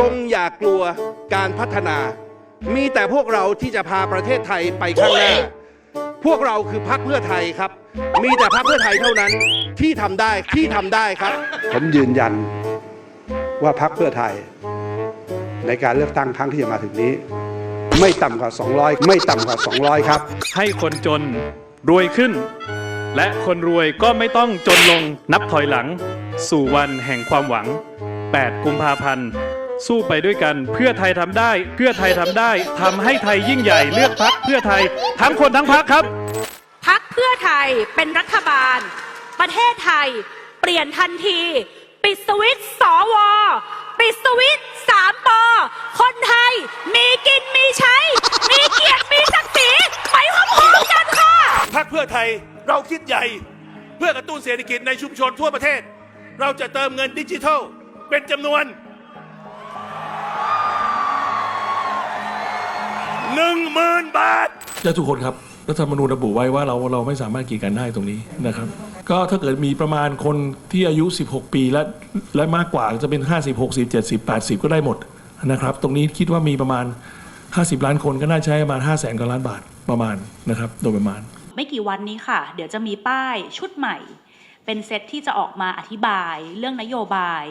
จงอย่ากลัวการพัฒนา มีแต่พวกเราที่จะพาประเทศไทยไปข้างหน้า พวกเราคือพรรคเพื่อไทยครับ มีแต่พรรคเพื่อไทยเท่านั้นที่ทำได้ที่ทำได้ครับ ผมยืนยันว่าพรรคเพื่อไทย ในการเลือกตั้งครั้งที่จะมาถึงนี้ ไม่ต่ำกว่า 200 ไม่ต่ำกว่า 200 ครับ ให้คนจนรวยขึ้น และคนรวยก็ไม่ต้องจนลงนับถอยหลัง สู่วันแห่งความหวัง 8 กุมภาพันธ์ สู้ไปด้วยกัน เพื่อไทยทำได้ เพื่อไทยทำได้ทำให้ไทยยิ่งใหญ่เลือกพักเพื่อไทยทั้งคนทั้งพักครับ พักเพื่อไทยเป็นรัฐบาล ประเทศไทย เปลี่ยนทันที ปิดสวิตช์สวปิดสวิตช์สามปอคนไทย มีกินมีใช้ มีเกียรติมีศักดิ์ศรีไปพร้อมๆกันค่ะพรรคเพื่อไทยเราคิดใหญ่ เพื่อกระตุ้นเศรษฐกิจในชุมชนทั่วประเทศ เราจะเติมเงินดิจิทัล เป็นจำนวน นึ่งหมื่นบาทญาติทุกคนครับรัฐธรรมนูญระบุไว้ว่าเราเราไม่สามารถกีดกันได้ตรงนี้นะครับ ก็ถ้าเกิดมีประมาณคนที่อายุ 16 ปีและและมากกว่าจะเป็น 50 60 70 80 ก็ได้หมดนะครับ ตรงนี้คิดว่ามีประมาณ 50 ล้านคนก็น่าใช้ประมาณ 5 0 0แสนกว่าล้านบาทประมาณนะครับ โดยประมาณ ไม่กี่วันนี้ค่ะ เดี๋ยวจะมีป้ายชุดใหม่ เป็นเซตที่จะออกมาอธิบายเรื่องนโยบาย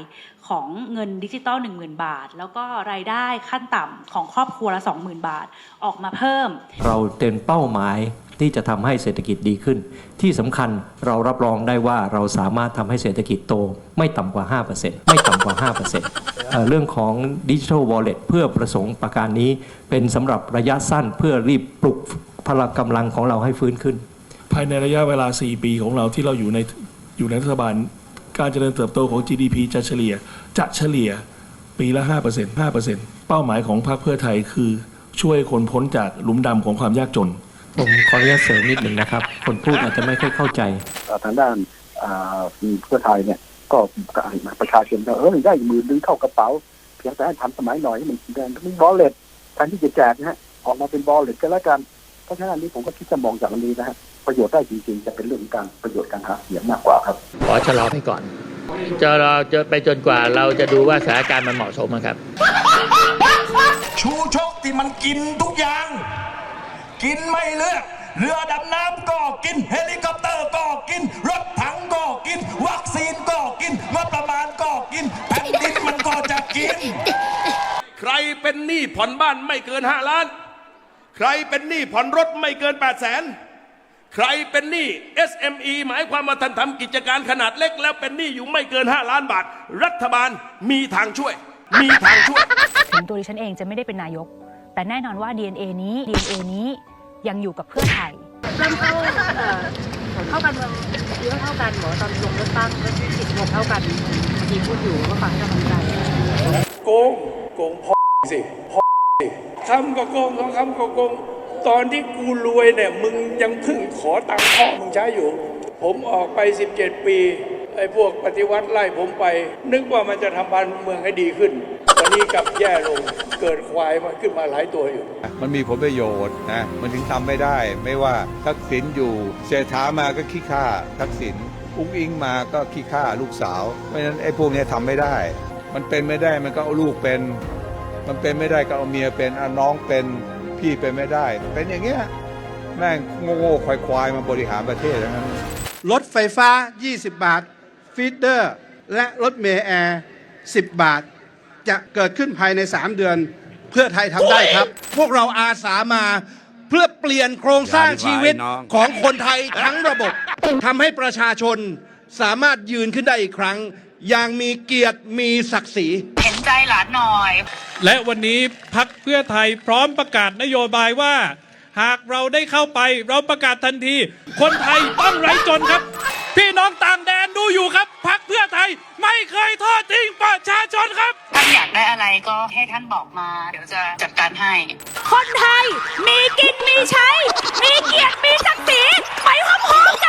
ของเงินดิจิตอล10,000 บาท แล้วก็รายได้ขั้นต่ำของครอบครัวละ 20,000 บาทออกมาเพิ่ม เราเต็นเป้าหมายที่จะทำให้เศรษฐกิจดีขึ้น ที่สำคัญเรารับรองได้ว่าเราสามารถทำให้เศรษฐกิจโตไม่ต่ำกว่า 5%ไม่ต่ำกว่า5%เอ่อเรื่องของดิจิทัลวอลเล็ตเพื่อประสงค์ประการนี้ เป็นสำหรับระยะสั้นเพื่อรีบปลุกพลังกำลังของเราให้ฟื้นขึ้น ภายในระยะเวลา 4 ปีของเราที่เราอยู่ใน อยู่ในรัฐบาล การเจริญเติบโตของ GDP จะเฉลี่ยจะเฉลี่ยปีละ 5% 5%เป้าหมายของพรรคเพื่อไทยคือช่วยคนพ้นจากหลุมดำของความยากจน ผมขออนุญาตเสริมนิดหนึ่งนะครับ คนพูดอาจจะไม่ค่อยเข้าใจเอ่อทางด้านอ่าเพื่อไทยเนี่ยก็ประชาชนก็เออได้หมื่นนึงเข้ากระเป๋า เพียงแต่ให้ทันสมัยหน่อยให้มันแดงเป็นบอลเล็ตแทนที่จะแจกนะฮะออกมาเป็นบอลเล็ตก็แล้วกัน เพราะฉะนั้นอันนี้ผมก็คิดจะมองจากอันนี้นะฮะประโยชน์ได้จริงๆ จะเป็นเรื่องของการประโยชน์การหาเสียงมากกว่าครับ ขอชะลอไปก่อน จะรอจะไปจนกว่าเราจะดูว่าสถานการณ์มันเหมาะสมอะครับ ชูชกที่มันกินทุกอย่าง กินไม่เลือกเรือดำน้ำก็กิน เฮลิคอปเตอร์ก็กิน รถถังก็กิน วัคซีนก็กินงบประมาณก็กินแผ่นดินมันก็จะกิน ใครเป็นหนี้ผ่อนบ้านไม่เกินห้าล้าน ใครเป็นหนี้ผ่อนรถไม่เกิน 8 0 0แสนใครเป็นหนี้ SME หมายความว่าท่านทำกิจการขนาดเล็ก แล้วเป็นหนี้อยู่ไม่เกิน 5 ล้านบาท รัฐบาลมีทางช่วย มีทางช่วย ถึงตัวดิฉันเองจะไม่ได้เป็นนายก แต่แน่นอนว่า DNA นี้ DNA นี้ยังอยู่กับเพื่อไทย เริ่มเข้าเข้ากันเมืองเยอะเท่ากันหมอตอนลงเลือกตั้งแล้วสิทธิ์รวมเท่ากันทีพูดอยู่ก็ฟังให้กำลังใจ โกง โกงพ่อสิพ่อสิ คำก็โกงสองคำก็โกง ตอนที่กูรวยเนี่ย มึงยังเพึ่งขอตังค์พ่อมึงใช้อยู่ ผมออกไป 17 ปีไอ้พวกปฏิวัติไล่ผมไป นึกว่ามันจะทำบ้านเมืองให้ดีขึ้นวันนี้กลับแย่ลงเกิดควายมาขึ้นมาหลายตัวอยู่ มันมีผลประโยชน์นะมันถึงทำไม่ได้ ไม่ว่าทักษิณอยู่เศรษฐามาก็ขี้ข้าทักษิณอุ้งอิงมาก็ขี้ข้าลูกสาวเพราะฉะนั้นไอ้พวกเนี้ยทำไม่ได้ มันเป็นไม่ได้มันก็เอาลูกเป็น มันเป็นไม่ได้ก็เอาเมียเป็นเอาน้องเป็นพี่เป็นไม่ได้ เป็นอย่างเงี้ยแม่งโง่ๆควายๆมาบริหารประเทศทั้งนั้นรถไฟฟ้า 20 บาท ฟีดเดอร์ และรถเมล์แอร์ 10 บาท จะเกิดขึ้นภายใน 3 เดือน เพื่อไทยทำได้ครับ พวกเราอาสามาเพื่อเปลี่ยนโครงสร้างชีวิตของคนไทยทั้งระบบทำให้ประชาชนสามารถยืนขึ้นได้อีกครั้ง อย่างมีเกียรติมีศักดิ์ศรี เห็นใจหลานหน่อย และวันนี้พักเพื่อไทยพร้อมประกาศนโยบายว่า หากเราได้เข้าไปเราประกาศทันที คนไทยต้องไร้จนครับ พี่น้องต่างแดนดูอยู่ครับพักเพื่อไทยไม่เคยทอดทิ้งประชาชนครับ ท่านอยากได้อะไรก็ให้ท่านบอกมา เดี๋ยวจะจัดการให้ คนไทยมีกินมีใช้ มีเกียรติมีศักดิ์ศรีไปพร้อมๆกันค่ะ